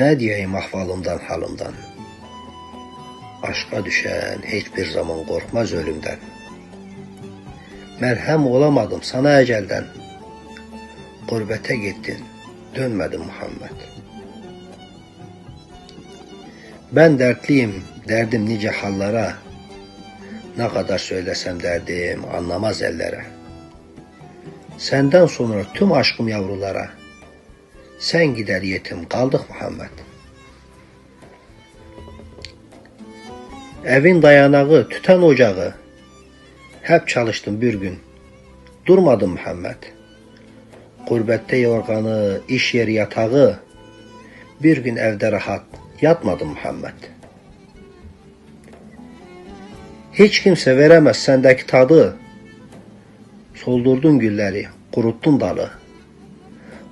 Ne diyeyim ahvalımdan halımdan. Aşka düşen hiçbir zaman korkmaz ölümden. Merhem olamadım sana ecelden. Gurbete gittin, dönmedin Muhammed. Ben dertliyim, derdim nice hallara. Ne kadar söylesem derdim anlamaz ellere. Senden sonra tüm aşkım yavrulara. Sen gider yetim kaldık Muhammed. Evin dayanağı, tüten ocağı. Hep çalıştım bir gün. Durmadım Muhammed. Gurbette yorganı, iş yeri yatağı. Bir gün evde rahat yatmadım Muhammed. Hiç kimse veremez sendeki tadı. Soldurdun gülleri, kuruttun dalı.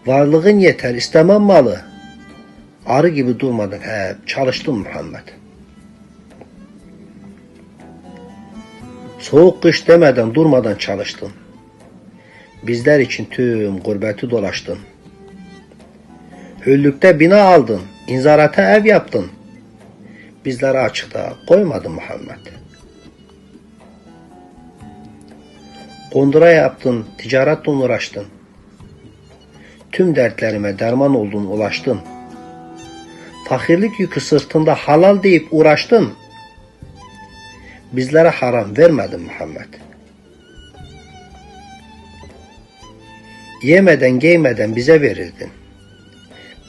Varlığın yeter, istemem malı. Arı gibi durmadan hep çalıştın Muhammed. Soğuk kış demeden durmadan çalıştın. Bizler için tüm gurbeti dolaştın. Hüllükte bina aldın, inzarata ev yaptın. Bizleri açıkta koymadın Muhammed. Kondura yaptın, ticaretle uğraştın. Tüm dertlerime derman oldun, ulaştın. Fakirlik yükü sırtında halal deyip uğraştın. Bizlere haram vermedin Muhammed. Yemeden giymeden bize verirdin.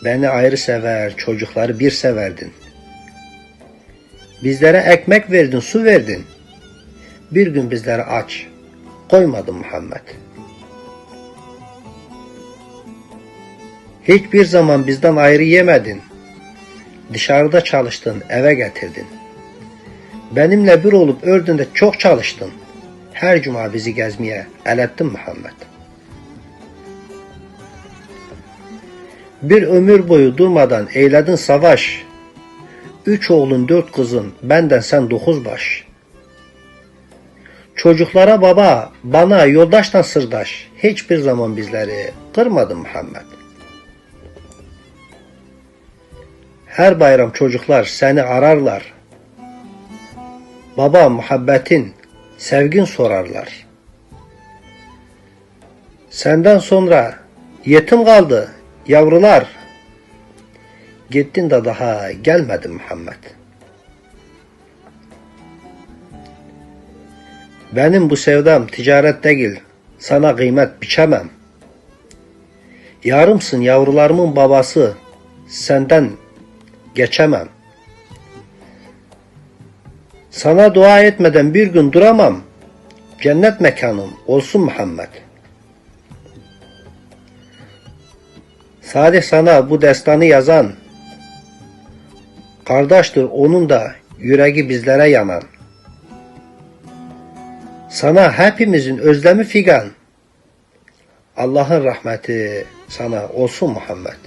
Beni ayrı sever, çocukları bir severdin. Bizlere ekmek verdin, su verdin. Bir gün bizleri aç, koymadın Muhammed. Hiçbir zaman bizden ayrı yemedin. Dışarıda çalıştın, eve getirdin. Benimle bir olup ördünde çok çalıştın. Her cuma bizi gezmeye el ettin Muhammed. Bir ömür boyu durmadan eyledin savaş. Üç oğlun dört kızın, benden sen dokuz baş. Çocuklara baba, bana yoldaştan sırdaş. Hiçbir zaman bizleri kırmadın Muhammed. Her bayram çocuklar seni ararlar. Baba muhabbetin, sevgin sorarlar. Senden sonra yetim kaldı yavrular. Gittin de daha gelmedin Muhammed. Benim bu sevdam ticaret değil, sana kıymet biçemem. Yarımsın yavrularımın babası, senden geçemem. Sana dua etmeden bir gün duramam. Cennet mekanım olsun Muhammed. Sadece sana bu destanı yazan, kardeştir onun da yüreği bizlere yanan. Sana hepimizin özlemi figan. Allah'ın rahmeti sana olsun Muhammed.